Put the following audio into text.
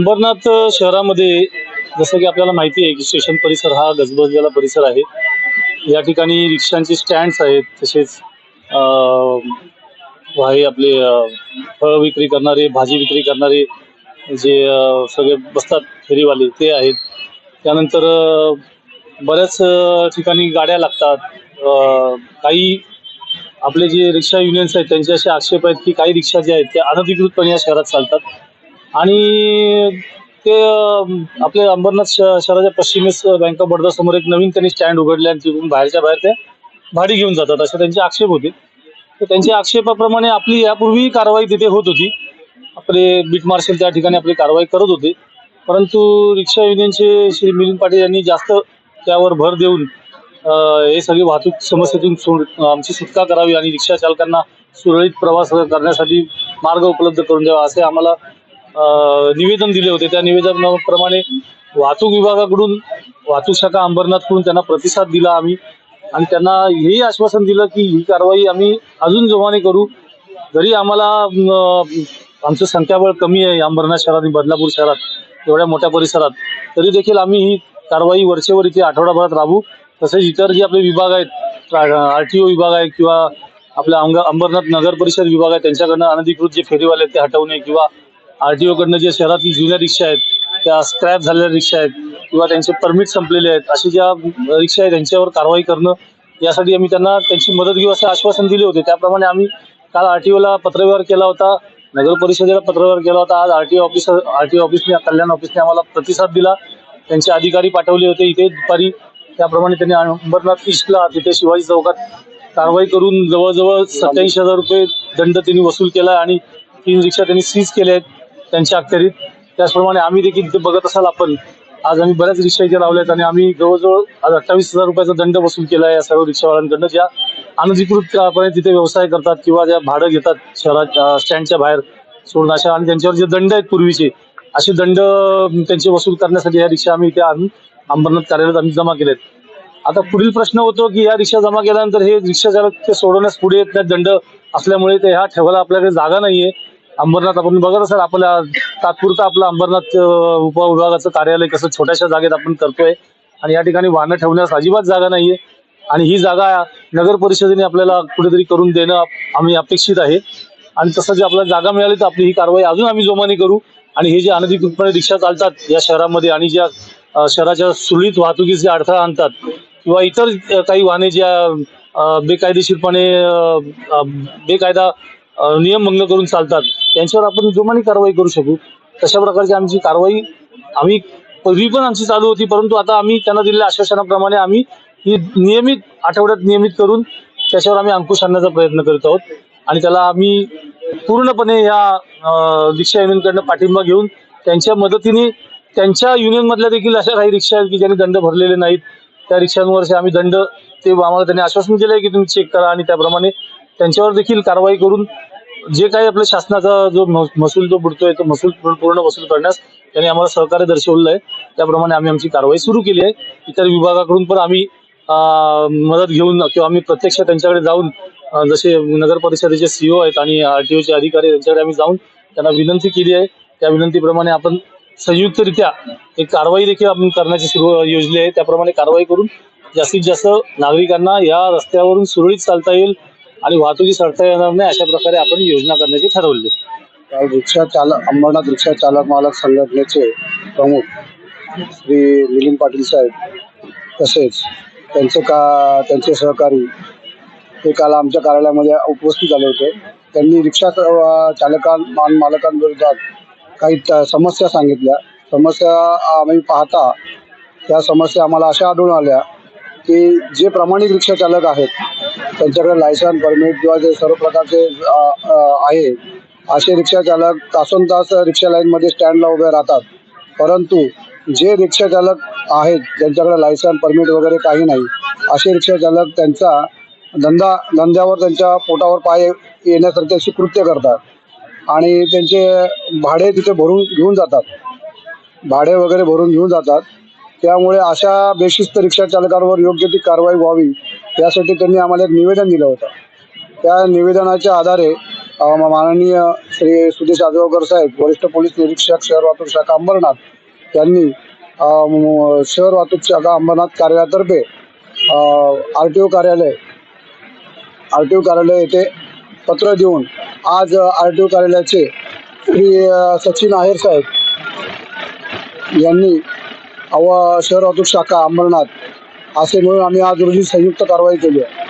अंबरनाथ शहरामध्ये जसं की आपल्याला माहिती आहे की स्टेशन परिसर हा गजबजलेला परिसर आहे. या ठिकाणी रिक्षांचे स्टँड्स आहेत तसेच आहे आपले फळ विक्री करणारे भाजी विक्री करणारे जे सगळे बसतात फेरीवाले ते आहेत. त्यानंतर बऱ्याच ठिकाणी गाड्या लागतात. काही आपले जे रिक्षा युनियन्स आहेत त्यांचे असे आक्षेप आहेत की काही रिक्षा ज्या आहेत त्या अनधिकृतपणे या शहरात चालतात. आणि ते आपले अंबरनाथ श- शहराच्या पश्चिमेस बँक ऑफ बडोदा समोर एक नवीन त्यांनी स्टँड उघडले आणि तिथून बाहेरच्या बाहेर ते भाडी घेऊन जातात. असे त्यांचे आक्षेप होते. तर त्यांच्या आक्षेपाप्रमाणे आपली यापूर्वी कारवाई तिथे होत होती. आपले बीट मार्शल त्या ठिकाणी आपली कारवाई करत होते. परंतु रिक्षा युनियनचे श्री मिलिंद पाटील यांनी जास्त त्यावर भर देऊन हे सगळी वाहतूक समस्येतून सोड आमची सुटका करावी आणि रिक्षा चालकांना सुरळीत प्रवास करण्यासाठी मार्ग उपलब्ध करून द्यावा असे आम्हाला निवेदन दिले होते. त्या निवेदनाप्रमाणे वाहतूक विभागाकडून वाहतूक शाखा अंबरनाथकडून त्यांना प्रतिसाद दिला आम्ही. आणि त्यांना हेही आश्वासन दिलं की ही कारवाई आम्ही अजून जोमाने करू. जरी आम्हाला आमचं संख्याबळ कमी आहे अंबरनाथ शहरात आणि बदलापूर शहरात एवढ्या मोठ्या परिसरात तरी देखील आम्ही ही कारवाई वरचेवर इथे आठवडाभरात राबवू तसेच इतर जे आपले विभाग आहेत आर टी ओ विभाग आहे किंवा आपल्या अंग अंबरनाथ नगर परिषद विभाग आहे त्यांच्याकडनं अनधिकृत जे फेरीवाले आहेत ते हटवणे किंवा आर टी ओकडनं जे शहरातील जुन्या रिक्षा आहेत त्या स्क्रॅप झालेल्या रिक्षा आहेत किंवा त्यांचे परमिट संपलेले आहेत अशी ज्या रिक्षा आहेत त्यांच्यावर कारवाई करणं यासाठी आम्ही त्यांना त्यांची मदत घेऊ असे आश्वासन दिले होते. त्याप्रमाणे आम्ही काल आर टी ओला पत्रव्यवहार केला होता नगर परिषदेला पत्रव्यवहार केला होता. आज R T office R T ऑफिसने Kalyan ऑफिसने आम्हाला प्रतिसाद दिला. त्यांचे अधिकारी पाठवले होते इथे दुपारी. त्याप्रमाणे त्यांनी अंबरनाथ ईस्टला तिथे शिवाजी चौकात कारवाई करून जवळजवळ सत्याऐंशी हजार रुपये दंड त्यांनी वसूल केला आणि तीन रिक्षा त्यांनी सीज केल्या आहेत. त्यांच्या अखत्यारीत. त्याचप्रमाणे आम्ही देखील बघत असाल आपण. आज आम्ही बऱ्याच रिक्षा इथे लावल्या आहेत आणि आम्ही जवळजवळ आज अठ्ठावीस हजार रुपयाचा दंड वसूल केला आहे या सर्व रिक्षावाल्यांकडनं. ज्या अनधिकृतपणे तिथे व्यवसाय करतात किंवा ज्या भाडं घेतात शहरात स्टँडच्या बाहेर सोडून अशा आणि त्यांच्यावर जे दंड आहेत पूर्वीचे असे दंड त्यांचे वसूल करण्यासाठी या रिक्षा आम्ही इथे आणून अंबरनाथ कार्यालयात आम्ही जमा केलेत. आता पुढील प्रश्न होतो की या रिक्षा जमा केल्यानंतर हे रिक्षा चालक ते सोडवण्यास पुढे येत नाही दंड असल्यामुळे ते ह्या ठेवायला आपल्याकडे जागा नाहीये. अंबरनाथ आपण बघत असाल आपल्या तात्पुरतं आपलं अंबरनाथ उपविभागाचं कार्यालय कसं छोट्याशा जागेत आपण करतोय. आणि या ठिकाणी वाहनं ठेवण्यास अजिबात जागा नाहीये. आणि ही जागा नगर परिषदेने आपल्याला कुठेतरी करून देणं आम्ही अपेक्षित आहे. आणि तसं जे आपल्याला जागा मिळाली तर आपली ही कारवाई अजून आम्ही जोमाने करू. आणि हे जे अनधिकृतपणे रिक्षा चालतात या शहरामध्ये आणि ज्या शहराच्या सुरळीत वाहतुकीस जे अडथळा आणतात किंवा इतर काही वाहने ज्या बेकायदेशीरपणे बेकायदा नियम नियमभंग करून चालतात. त्यांच्यावर आपण जोमाने कारवाई करू शकू. तशा प्रकारची आमची कारवाई आम्ही पूर्वी पण आमची चालू होती परंतु आता आम्ही त्यांना दिलेल्या आश्वासनाप्रमाणे आम्ही ही नियमित आठवड्यात नियमित करून त्याच्यावर आम्ही अंकुश आणण्याचा प्रयत्न करत आहोत. आणि त्याला आम्ही पूर्णपणे या रिक्षा युनियनकडनं पाठिंबा घेऊन त्यांच्या मदतीने त्यांच्या युनियनमधल्या देखील अशा काही रिक्षा आहेत की ज्यांनी दंड भरलेले नाहीत. त्या रिक्षांवरचे आम्ही दंड ते आम्हाला त्यांनी आश्वासन दिलं आहे की तुम्ही चेक करा आणि त्याप्रमाणे त्यांच्यावर देखील कारवाई करून जे काही आपल्या शासनाचा जो म- महसूल जो बुडतोय तो महसूल पूर्ण पूर्ण वसूल करण्यास त्यांनी आम्हाला सहकार्य दर्शवलं आहे. त्याप्रमाणे आम्ही आमची कारवाई सुरू केली आहे. इतर विभागाकडून पण आम्ही मदत घेऊन किंवा आम्ही प्रत्यक्ष त्यांच्याकडे जाऊन जसे नगर परिषदेचे सीओ आहेत आणि आरटीओचे अधिकारी त्यांच्याकडे आम्ही जाऊन त्यांना विनंती केली आहे. त्या विनंतीप्रमाणे आपण संयुक्तरित्या एक कारवाई देखील आपण करण्याची सुरू योजली आहे. त्याप्रमाणे कारवाई करून जास्तीत जास्त नागरिकांना या रस्त्यावरून सुरळीत चालता येईल. आणि वाहतुकी सरता येणार नाही अशा प्रकारे आपण योजना करण्याचे ठरवले. काल रिक्षा चालक अंबरनाथ रिक्षा चालक मालक संघटनेचे प्रमुख श्री मिलिंद पाटील साहेब तसेच त्यांचे का त्यांचे सहकारी ते काल आमच्या कार्यालयामध्ये उपस्थित झाले होते. त्यांनी रिक्षा चालकां मान मालकांविरोधात काही समस्या सांगितल्या. समस्या आम्ही पाहता त्या समस्या आम्हाला अशा आढळून आल्या की जे प्रामाणिक रिक्षा चालक आहेत त्यांच्याकडे लायसन परमिट किंवा जे सर्व प्रकारचे आहे असे रिक्षा चालक तासोन तास रिक्षा लाईनमध्ये स्टँडला उभे राहतात. परंतु जे रिक्षा चालक आहेत ज्यांच्याकडे लायसन परमिट वगैरे काही नाही असे रिक्षा चालक त्यांचा धंदा धंद्यावर त्यांच्या पोटावर पाय येण्यासारखे अशी कृत्य करतात. आणि त्यांचे भाडे तिथे भरून घेऊन जातात. भाडे वगैरे भरून घेऊन जातात. त्यामुळे अशा बेशिस्त रिक्षा चालकांवर योग्य ती कारवाई व्हावी यासाठी त्यांनी आम्हाला एक निवेदन दिलं होतं. त्या निवेदनाच्या आधारे माननीय श्री सुदेश आजगावकर साहेब वरिष्ठ पोलीस निरीक्षक शहर वाहतूक शाखा अंबरनाथ यांनी शहर वाहतूक शाखा अंबरनाथ कार्यालयातर्फे आर टी ओ कार्यालय आर टी ओ कार्यालय येथे पत्र देऊन आज आर टी ओ कार्यालयाचे श्री सचिन आहेर साहेब यांनी व शहर वाहतूक शाखा अंबरनाथ असे मिळून आम्ही आज रोजी संयुक्त कारवाई केली आहे.